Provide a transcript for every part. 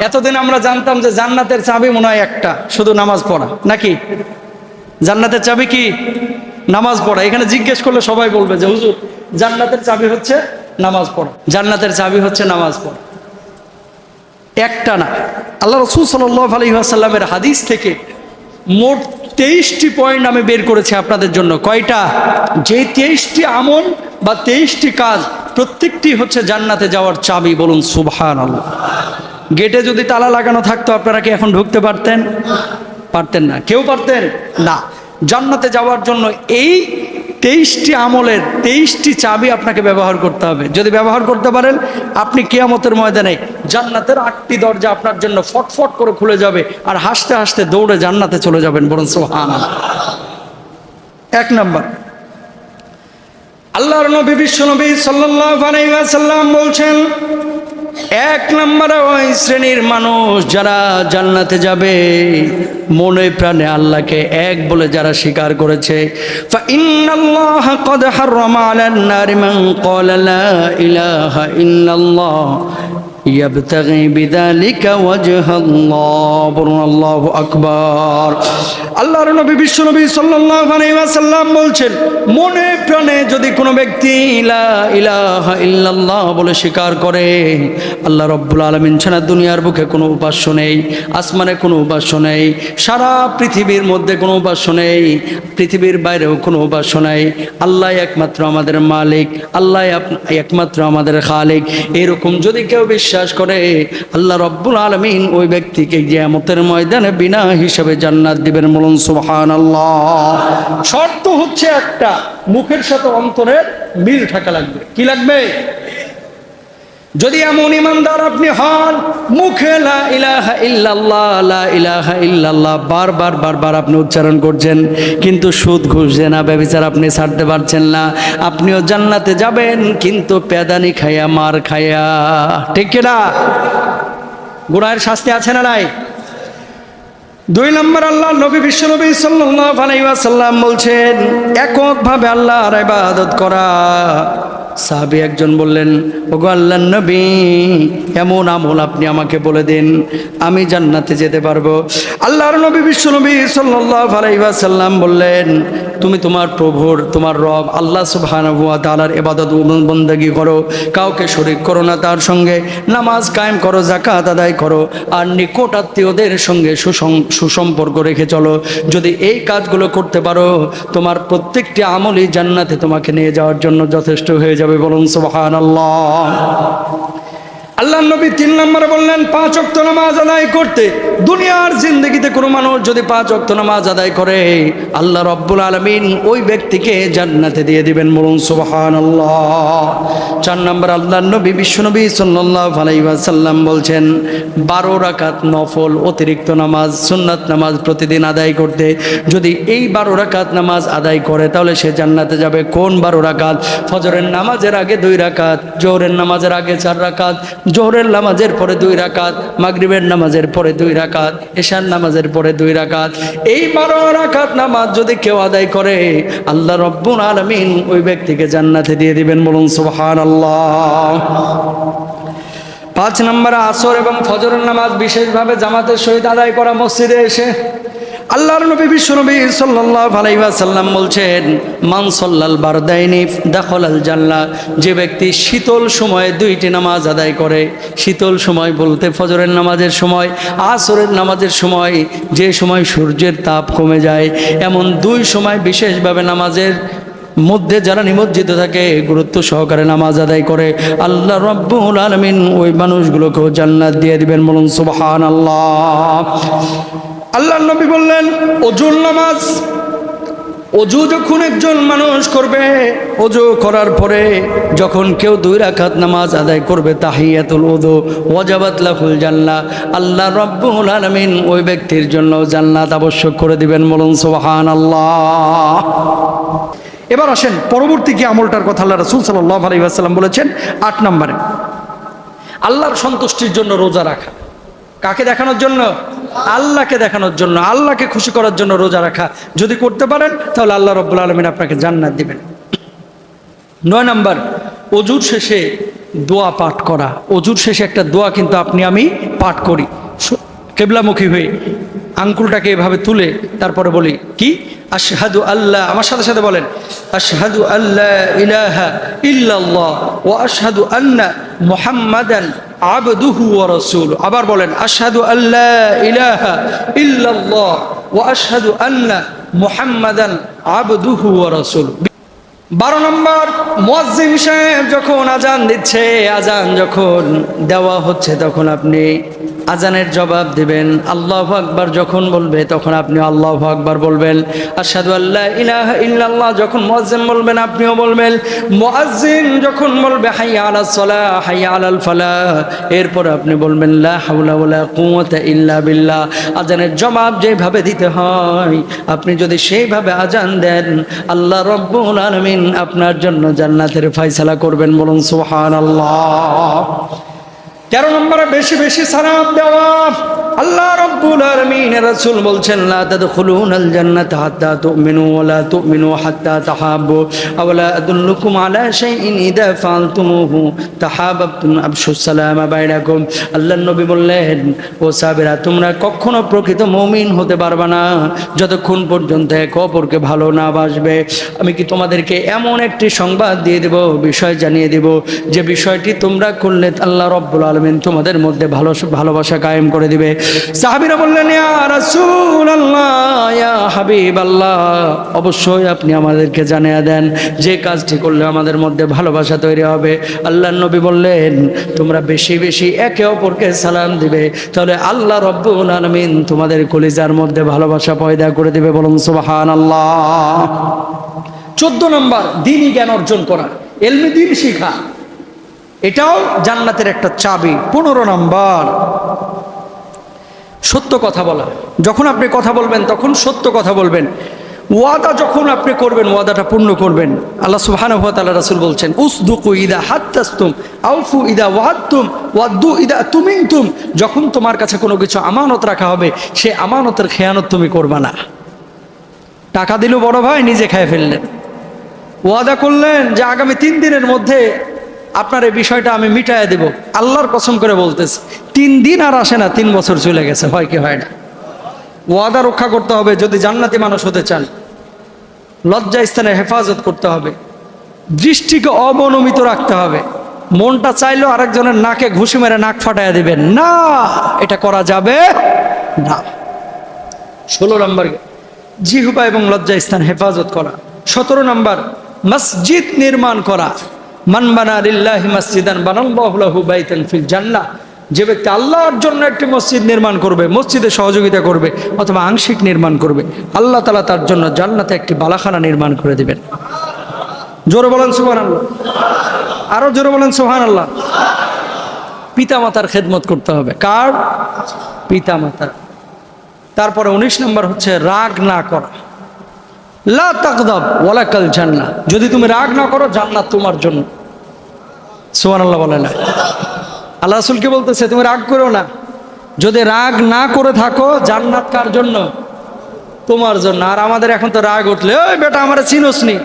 এতদিন আমরা জানতাম যে জান্নাতের চাবি মনে হয় একটা, শুধু নামাজ পড়া, নাকি? জান্নাতের চাবি কি? নামাজ পড়া। এখানে জিজ্ঞেস করলে সবাই বলবে যে, হুজুর, জান্নাতের চাবি হচ্ছে নামাজ পড়া। জান্নাতের চাবি হচ্ছে নামাজ পড়া। একটা না। আল্লাহ রসুল সাল্লাহ আলহিহাসাল্লামের হাদিস থেকে মোট তেইশটি পয়েন্ট আমি বের করেছি আপনাদের জন্য। কয়টা? যে তেইশটি আমল বা তেইশটি কাজ, প্রত্যেকটি হচ্ছে জান্নাতে যাওয়ার চাবি, বলুন সুবহান আল্লাহ গেটে যদি তালা লাগানো থাকতো, আপনারা কি এখন ঢুকতে পারতেন? পারতেন না। কেউ পারতেন? না। জান্নাতে যাওয়ার জন্য এই তেইশটি আমলের তেইশটি চাবি আপনাকে ব্যবহার করতে হবে। যদি ব্যবহার করতে পারেন, আপনি কেয়ামতের ময়দানে জান্নাতের আটটি দরজা আপনার জন্য ফটফট করে খুলে যাবে আর হাসতে হাসতে দৌড়ে জান্নাতে চলে যাবেন বরং সোহান এক নম্বর। আল্লাহর নবী, বিশ্ব নবী সাল্লাম বলছেন এক নম্বরে ওই শ্রেণির মানুষ যারা জান্নাতে যাবে, মনে প্রাণে আল্লাহকে এক বলে যারা স্বীকার করেছে ইন্নাল্লাহ الله قد حرم على النار من قال لا إله إلا الله يبتغي بذلك وجه الله বলুন আল্লাহু আকবার আল্লাহর নবী বিশ্ব নবী সাল্লাল্লাহু আলাইহি ওয়াসাল্লাম বলছেন মনে প্রাণে যদি কোনো ব্যক্তি লা ইলাহা ইল্লাল্লাহ বলে স্বীকার করে আল্লাহ রব্বুল আলামিন ছাড়া দুনিয়ার বুকে কোনো উপাস্য নেই আসমানে কোনো উপাস্য নেই সারা পৃথিবীর মধ্যে কোনো উপাস্য নেই পৃথিবীর বাইরেও কোনো উপাস্য নেই আল্লাহ একমাত্র আমাদের মালিক আল্লাহ আপ- একমাত্র আমাদের খালিক এরকম যদি কেউ বিশ্বাস করে আল্লাহ রব্বুল আলমিন ওই ব্যক্তিকে গিয়ামতের ময়দানে বিনা হিসাবে জান্নাত দিবেন মলন সুহান আল্লাহ শর্ত হচ্ছে একটা, মুখের সাথে অন্তরের মিল থাকা লাগবে। কি লাগবে? যদি এমন ইমানদার আপনি হন, মুখে লা ইলাহা ইলাহা বারবার বারবার আপনি উচ্চারণ করছেন, কিন্তু সুদ ঘুষ না ব্যবচার আপনি ছাড়তে পারছেন না। আপনিও জান্নাতে যাবেন, কিন্তু পেদানি খাইয়া, মার খাইয়া। ঠিক না? গুনাহের শাস্তি আছে না নাই? দুই নম্বর আল্লাহ নবী বিশ্ব নবী সাল্লাল্লাহু আলাইহি ওয়াসাল্লাম বলছেন, এককভাবে আল্লাহর ইবাদত করা। সাহাবী একজন বললেন, ওগো আল্লাহর নবী, এমন আমল আপনি আমাকে বলে দিন, আমি জান্নাতে যেতে পারব। আল্লাহর নবী, বিশ্ব নবী সাল্লাল্লাহু আলাইহি বললেন, তুমি তোমার প্রভুর, তোমার রব আল্লাহ ওয়া তাআলার ইবাদত করো, কাউকে শরিক করো না তার সঙ্গে, নামাজ কায়েম করো জাকাত আদায় করো, আর নিকট আত্মীয়দের সঙ্গে সুসং- সুসম্পর্ক রেখে চলো। যদি এই কাজগুলো করতে পারো, তোমার প্রত্যেকটি আমলই জান্নাতে তোমাকে নিয়ে যাওয়ার জন্য যথেষ্ট হয়ে যাবে বলুন সুবহানাল্লাহ। আল্লাহ নবী তিন নম্বরে বললেন, পাঁচ অক্ত নামাজ আদায় করতে। দুনিয়ার জিন্দগিতে কোনো মানুষ যদি পাঁচ অক্ত নামাজ আদায় করে, আল্লাহ রব্বুল আলমিন ওই ব্যক্তিকে জান্নাতে দিয়ে দিবেন বলুন সুবহান চার নম্বর আল্লাহ নবী, বিশ্বনবী সাল্লাহ আলাইসাল্লাম বলছেন, বারো রাকাত নফল অতিরিক্ত নামাজ, সুন্নাত নামাজ প্রতিদিন আদায় করতে। যদি এই বারো রাকাত নামাজ আদায় করে, তাহলে সে জান্নাতে যাবে। কোন বারো রাকাত? ফজরের নামাজের আগে দুই রাকাত, জোহরের নামাজের আগে চার রাকাত জোহরের নামাজের পরে দুই রাকাত, মাগরিবের নামাজের পরে দুই রাকাত, এশার নামাজের পরে দুই রাকাত। এই বারো রাকাত নামাজ যদি কেউ আদায় করে, আল্লাহ রব্বুল আলমিন ওই ব্যক্তিকে জান্নাতে দিয়ে দিবেন বলুন সুবহান আল্লাহ পাঁচ নম্বরে আসর এবং ফজরের নামাজ বিশেষভাবে জামাতের সহিত আদায় করা মসজিদে এসে আল্লাহর নবী বিশ্ব নবী সাল্লাল্লাহু আলাইহি ওয়াসাল্লাম বলছেন, মান সাল্লাল বারদাইনি দাখলাল জান্নাহ যে ব্যক্তি শীতল সময়ে দুইটি নামাজ আদায় করে, শীতল সময় বলতে ফজরের নামাজের সময়, আসরের নামাজের সময়, যে সময় সূর্যের তাপ কমে যায়, এমন দুই সময় বিশেষভাবে নামাজের মধ্যে যারা নিমজ্জিত থাকে, গুরুত্ব সহকারে নামাজ আদায় করে, আল্লাহ রব্বুল আলমিন ওই মানুষগুলোকেও জান্নাত দিয়ে দিবেন বলুন সুবহান আল্লাহ আল্লাহ নবী বললেন, অজুর নামাজ, অজু যখন একজন মানুষ করবে, অজু করার পরে যখন কেউ দুই রাকাত নামাজ আদায় করবে, তাহিয়াতুল ওদু ওয়াজাবাত লাহুল জান্নাহ, আল্লাহ রব্বুল আলামিন ওই ব্যক্তির জন্য জান্নাত আবশ্যক করে দিবেন। বলুন আল্লাহ এবার আসেন পরবর্তী কি আমলটার কথা আল্লাহ রসুল সাল্লাহ আলী আসসালাম বলেছেন, আট নম্বরে। আল্লাহর সন্তুষ্টির জন্য রোজা রাখা। কাকে দেখানোর জন্য? আল্লাহকে দেখানোর জন্য, আল্লাহকে খুশি করার জন্য রোজা রাখা। যদি করতে পারেন, তাহলে আল্লাহ রব্বুল আলমিন আপনাকে জান্নাত দিবেন। নয় নম্বর, অজুর শেষে দোয়া পাঠ করা। অজুর শেষে একটা দোয়া কিন্তু আপনি, আমি পাঠ করি। কেবলামুখী হয়ে আঙ্কুলটাকে এভাবে তুলে তারপরে বলি, কি? আশহাদু আল্লাহ আমার সাথে সাথে বলেন, আশহাদু আল্লাহ ইলাহা ইল্লাল্লাহ ও আশহাদু আন্না মুহাম্মাদান আবদুহু রসুল। আবার বলেন, আশহাদু আল্লাহ ইলাহা ইল্লাল্লাহ ও আশহাদু আন্না মুহাম্মাদান আবদুহু ওয়া রাসূলু। বারো নম্বর, মুয়াজ্জিন সাহেব যখন আজান দিচ্ছে আজান যখন দেওয়া হচ্ছে, তখন আপনি আজানের জবাব দিবেন, আল্লাহ আকবার যখন বলবে তখন আপনি আল্লাহ আকবার বলবেন। আশহাদু আল্লাহ ইলাহা ইল্লাল্লাহ যখন মুয়াজ্জিন বলবেন আপনিও বলবেন। মুয়াজ্জিন যখন বলবে, হাইয়া আলাস সালাহ, হাইয়া আলাল ফালা এরপর আপনি বলবেন, লা হাওলা ওয়ালা কুওয়াতা ইল্লা বিল্লাহ। আজানের জবাব যেভাবে দিতে হয়, আপনি যদি সেইভাবে আজান দেন, আল্লাহ রব্বুল আলামিন আপনার জন্য জান্নাতের ফয়সালা করবেন বলুন, সুবহানাল্লাহ। তেরো নম্বরে বেশি বেশি সালাম দেওয়া। আল্লাহ রব্বুল আলামিন রাসূল বলছেন, লা তাদখুলুনাল জান্নাতা হাত্তা তুমিনু ওয়া লা তুমিনু হাত্তা তাহাব্বু। আও লা আদুল্লুকুম আলা শাইইন ইদা ফাআলতুমুহু? তাহাব্বাতুম আবশু সালামা বাইনাকুম। আল্লাহর নবী বললেন, ও সাহাবীরা, তোমরা কখনো প্রকৃত মুমিন হতে পারবে না। যতক্ষণ পর্যন্ত এক অপরকে ভালো না বাসবে, আমি কি তোমাদেরকে এমন একটি সংবাদ দিয়ে দেব, বিষয় জানিয়ে দেব? যে বিষয়টি তোমরা করলে আল্লাহ রব্বুল আলমিন তোমাদের মধ্যে ভালো ভালোবাসা কায়েম করে দিবে। সাহাবিরা বললেন অবশ্যই আপনি আমাদেরকে জানিয়ে দেন, যে কাজটি করলে আমাদের মধ্যে ভালোবাসা তৈরি হবে। আল্লাহ নবী বললেন, তোমরা বেশি বেশি একে অপরকে সালাম দিবে। তাহলে আল্লাহ রব্বুল আলমিন তোমাদের কলিজার মধ্যে ভালোবাসা পয়দা করে দিবে। বলুন সুবাহান আল্লাহ চোদ্দ নম্বর, দিনই জ্ঞান অর্জন করা। এলমি দিন শিখা। এটাও জান্নাতের একটা চাবি পনেরো নম্বর। সত্য কথা বলা। যখন আপনি কথা বলবেন তখন সত্য কথা বলবেন। ওয়াদা যখন আপনি করবেন ওয়াদাটা পূর্ণ করবেন। আল্লাহ সুবহানাহু ওয়া তাআলা রাসূল বলছেন উসদুকু ইদা হাত্তাস্তুম আউফু ইদা ওয়াদতুম ওয়াদ্দু ইদা তুমিনতুম। যখন তোমার কাছে কোনো কিছু আমানত রাখা হবে সে আমানতের খেয়ানত তুমি করবা না। টাকা দিল বড় ভাই নিজে খেয়ে ফেললেন। ওয়াদা করলেন যে আগামী তিন দিনের মধ্যে আপনার এই বিষয়টা আমি মিটাইয়া দেব। আল্লাহর কসম করে বলতেছে, তিন দিন আর আসে না, তিন বছর চলে গেছে, হয় কি হয় না। ওয়াদা রক্ষা করতে হবে, যদি জান্নাতি মানুষ হতে চান। লজ্জা স্থানে হেফাজত করতে হবে। দৃষ্টিকে অবনমিত রাখতে হবে। মনটা চাইলেও আরেকজনের নাকে ঘুষি মেরে নাক ফাটাইয়া দিবেন। না, এটা করা যাবে না। ষোলো নম্বর, জিহুবা এবং লজ্জা স্থান হেফাজত করা। সতেরো নম্বর, মসজিদ নির্মাণ করা। মানবানা লিল্লাহি মসজিদান বানাল্লাহু বাইতান ফিল জান্নাহ। যে ব্যক্তি আল্লাহর জন্য একটি মসজিদ নির্মাণ করবে, মসজিদে সহযোগিতা করবে অথবা আংশিক নির্মাণ করবে, আল্লাহ তালা তার জন্য জান্নাতে একটি বালাখানা নির্মাণ করে দিবেন। জোরে বলেন সুহান আল্লাহ আরও জোরে বলেন সুহান আল্লাহ পিতা মাতার খেদমত করতে হবে। কার? পিতা মাতার তারপরে উনিশ নম্বর হচ্ছে রাগ না করা। লা তাকদাব ওয়ালাকাল জান্নাহ। যদি তুমি রাগ না করো, জান্নাত তোমার জন্য। সুবহানাল্লাহ বলে না। আল্লাহ রাসূলকে বলতেছে, তুমি রাগ করো না। যদি রাগ না করে থাকো, জান্নাত কার জন্য? তোমার জন্য। আর আমাদের এখন তো রাগ উঠলে ওই বেটা, আমার চিনোস নি।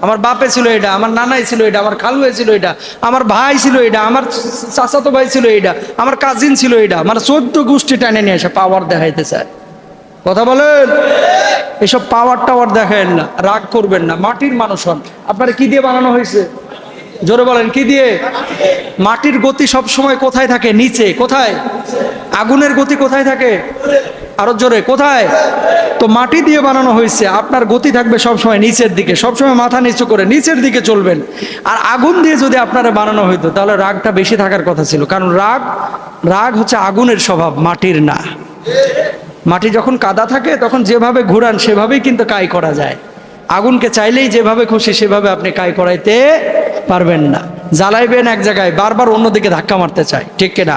আমার বাপে ছিল এটা, আমার নানাই ছিল এটা, আমার খালুয়ে ছিল এটা, আমার ভাই ছিল এটা, আমার চাচাতো ভাই ছিল এটা, আমার কাজিন ছিল এটা। আমার চোদ্দ গোষ্ঠী টানে নিয়ে এসে পাওয়ার দেখাইতে চায়। কথা বলেন? এসব পাওয়ার টাওয়ার দেখেন না। রাগ করবেন না। মাটির মানুষ হন। আপনারা কি দিয়ে বানানো হয়েছে? জোরে বলেন, কি দিয়ে? মাটির গতি সব সময় কোথায় থাকে? নিচে, কোথায়? আগুনের গতি কোথায় থাকে? আরও জোরে, কোথায়? তো মাটি দিয়ে বানানো হয়েছে, আপনার গতি থাকবে সবসময় নিচের দিকে, সবসময় মাথা নিচু করে নিচের দিকে চলবেন। আর আগুন দিয়ে যদি আপনারা বানানো হইতো, তাহলে রাগটা বেশি থাকার কথা ছিল, কারণ রাগ রাগ হচ্ছে আগুনের স্বভাব, মাটির না। মাটি যখন কাদা থাকে, তখন যেভাবে ঘুরান, সেভাবেই কিন্তু কাই করা যায়। আগুনকে চাইলেই যেভাবে খুশি সেভাবে আপনি কাই করাইতে পারবেন না। জ্বালাইবেন এক জায়গায়, বারবার অন্যদিকে ধাক্কা মারতে চায়, ঠিক কিনা?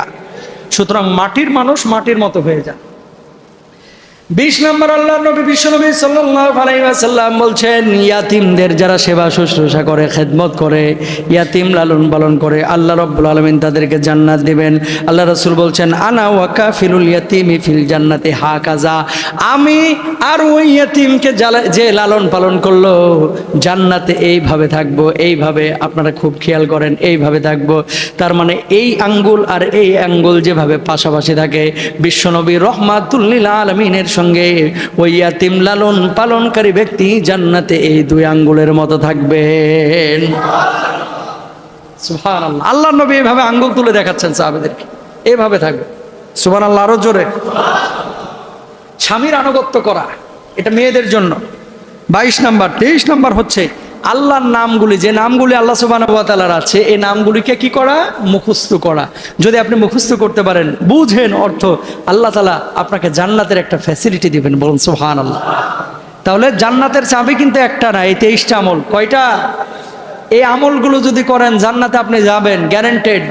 সুতরাং মাটির মানুষ মাটির মতো হয়ে যায় বিশ নম্বর আল্লাহ নবী, বিশ্বনবী ওয়াসাল্লাম বলছেন, ইয়াতিমদের যারা সেবা শুশ্রূষা করে, খেদমত করে, ইয়াতিম লালন পালন করে, আল্লাহ রাব্বুল আলামিন তাদেরকে জান্নাত দিবেন। আল্লাহ রাসূল বলছেন, আনা ওয়াকা ফিলুল ইয়াতিমি ফিল হা কাজা আমি আর ওই ইয়াতিমকে যে লালন পালন করল, জান্নাতে এইভাবে থাকব, এইভাবে আপনারা খুব খেয়াল করেন, এইভাবে থাকব। তার মানে এই আঙ্গুল আর এই আঙ্গুল যেভাবে পাশাপাশি থাকে, বিশ্বনবী রহমাতুল্লিল আলমিনের সঙ্গে ওই ইয়াতিম লালন পালনকারী ব্যক্তি জান্নাতে এই দুই আঙ্গুলের মতো থাকবেন। আল্লাহ নবী এভাবে আঙ্গুল তুলে দেখাচ্ছেন সাহাবেদেরকে। এভাবে থাকবে। সুবান আল্লাহ আরও জোরে। স্বামীর আনুগত্য করা এটা মেয়েদের জন্য। বাইশ নাম্বার তেইশ নাম্বার হচ্ছে আল্লাহর নামগুলি, যে নামগুলি আল্লাহ সুবাহর আছে, এই নামগুলিকে কি করা? মুখস্থ করা। যদি আপনি মুখস্থ করতে পারেন, বুঝেন অর্থ আল্লাহ তালা আপনাকে জান্নাতের একটা ফ্যাসিলিটি দিবেন, বলুন সুহান আল্লাহ তাহলে জান্নাতের চাবি কিন্তু একটা না, এই তেইশটা আমল। কয়টা? এই আমলগুলো যদি করেন, জান্নাতে আপনি যাবেন গ্যারেন্টেড